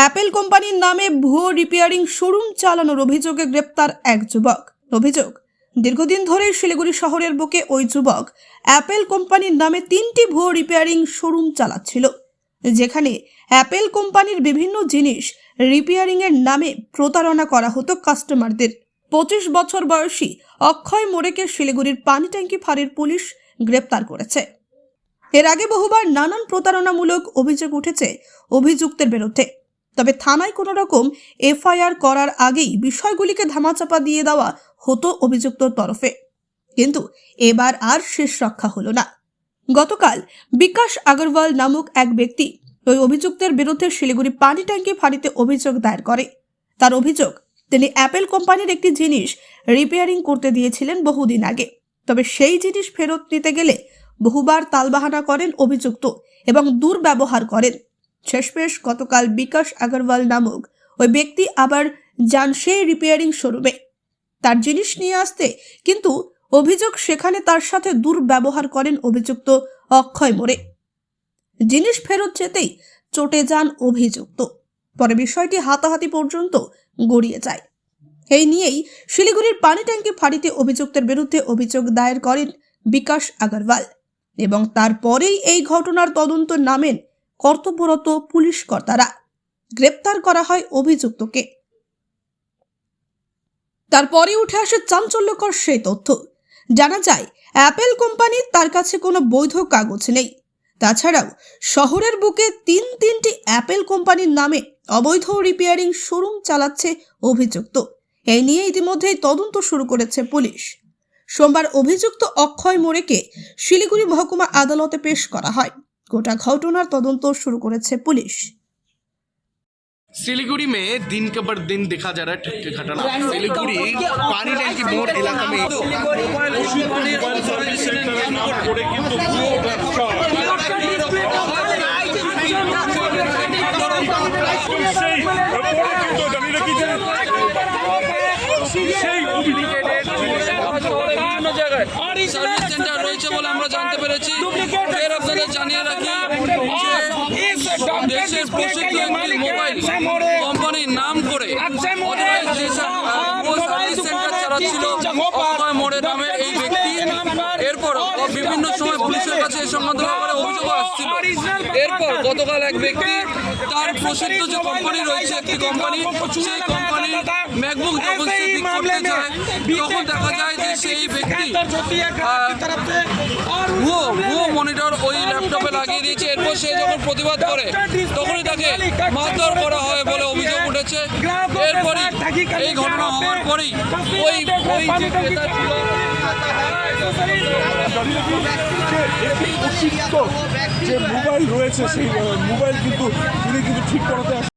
Apple কোম্পানির নামে ভুয়ো রিপেয়ারিং শোরুম চালানোর অভিযোগে গ্রেপ্তার এক যুবক। অভিযোগ, দীর্ঘদিন ধরে শিলিগুড়ি শহরের বুকে ওই যুবক অ্যাপেল কোম্পানির নামে তিনটি ভুয়ো রিপেয়ারিং শোরুম চালাচ্ছিল, যেখানে অ্যাপেল কোম্পানির বিভিন্ন জিনিস রিপেয়ারিংয়ের নামে প্রতারণা করা হতো কাস্টমারদের। পঁচিশ বছর বয়সী অক্ষয় মোড়েকে শিলিগুড়ির পানি ট্যাঙ্কি ফাঁড়ির পুলিশ গ্রেপ্তার করেছে। এর আগে বহুবার নানান প্রতারণামূলক অভিযোগ উঠেছে অভিযুক্তের বিরুদ্ধে। তবে থানায় কোনো রকম এফআইআর করার আগেই বিষয়গুলিকে ধামাচাপা দিয়ে দেওয়া হতো অভিযুক্তর তরফে। কিন্তু এবার আর শেষ রক্ষা হলো না। গতকাল বিকাশ আগরওয়াল নামক এক ব্যক্তি ওই অভিযুক্তের বিরুদ্ধে শিলিগুড়ি পানি ট্যাঙ্কি ফাঁড়িতে অভিযোগ দায়ের করে। তার অভিযোগ, তিনি অ্যাপেল কোম্পানির একটি জিনিস রিপেয়ারিং করতে দিয়েছিলেন বহুদিন আগে। তবে সেই জিনিস ফেরত নিতে গেলে বহুবার তালবাহানা করেন অভিযুক্ত এবং দুর্ব্যবহার করেন। শেষমেশ গতকাল বিকাশ আগরওয়াল নামক ওই ব্যক্তি আবার যান সেই রিপেয়ারিং শোরুমে তার জিনিস নিয়ে আসতে কিন্তু অভিযোগ সেখানে তার সাথে দুর্ব্যবহার করেন অভিযুক্ত অক্ষয় মোড়ে। জিনিস ফেরত যেতেই চটে যান অভিযুক্ত। পরে বিষয়টি হাতাহাতি পর্যন্ত গড়িয়ে যায়। এই নিয়েই শিলিগুড়ির পানি ট্যাঙ্কি ফাঁড়িতে অভিযুক্তের বিরুদ্ধে অভিযোগ দায়ের করেন বিকাশ আগরওয়াল এবং তারপরেই এই ঘটনার তদন্ত নামেন কর্তব্যরত পুলিশ কর্তারা গ্রেপ্তার করা হয় অভিযুক্তকে। তারপরে উঠে আসে চাঞ্চল্যকর সেই তথ্য। জানা যায়, অ্যাপেল কোম্পানি তার কাছে কোনো বৈধ কাগজ নেই। তাছাড়াও, শহরের বুকে তিন তিনটি অ্যাপেল কোম্পানির নামে অবৈধ রিপেয়ারিং শোরুম চালাচ্ছে অভিযুক্ত। এই নিয়ে ইতিমধ্যেই তদন্ত শুরু করেছে পুলিশ। সোমবার অভিযুক্ত অক্ষয় মোড়েকে শিলিগুড়ি মহকুমা আদালতে পেশ করা হয়। গোটা ঘটনার তদন্ত শুরু করেছে পুলিশ सिलीगुड़ी में दिन के पर दिन देखा जा रहा है ठट्टे घटना सिलीगुड़ी पानी टैंकी मोड़ इलाका में সেই কিন্তু জানি রেখেছে সেই সার্ভিস সেন্টার রয়েছে বলে আমরা জানতে পেরেছি। ফের আপনাদের জানিয়ে রাখি যে দেশের প্রসিদ্ধ একটি মোবাইল বিভিন্ন সময় পুলিশের কাছে এই সংক্রান্ত ব্যাপারে অভিযোগ আসছিল। এরপর গতকাল এক ব্যক্তি তার প্রসিদ্ধ যে কোম্পানি রয়েছে, একটি কোম্পানি, সেই কোম্পানির ম্যাকবুক যখন সে ঠিক করতে যায় তখন দেখা যায় যে সেই ব্যক্তি ভুয়ো ভুয়ো মনিটর ওই ল্যাপটপে লাগিয়ে দিয়েছে। এরপর সে যখন প্রতিবাদ করে, তখনই তাকে মারধর করা হয় বলে অভিযোগ উঠেছে। এরপরই এই ঘটনা হওয়ার পরেই ওই ওই যে ক্রেতা ছিল যে মোবাইল রয়েছে সেই মোবাইল কিন্তু তিনি কিন্তু ঠিক করাতে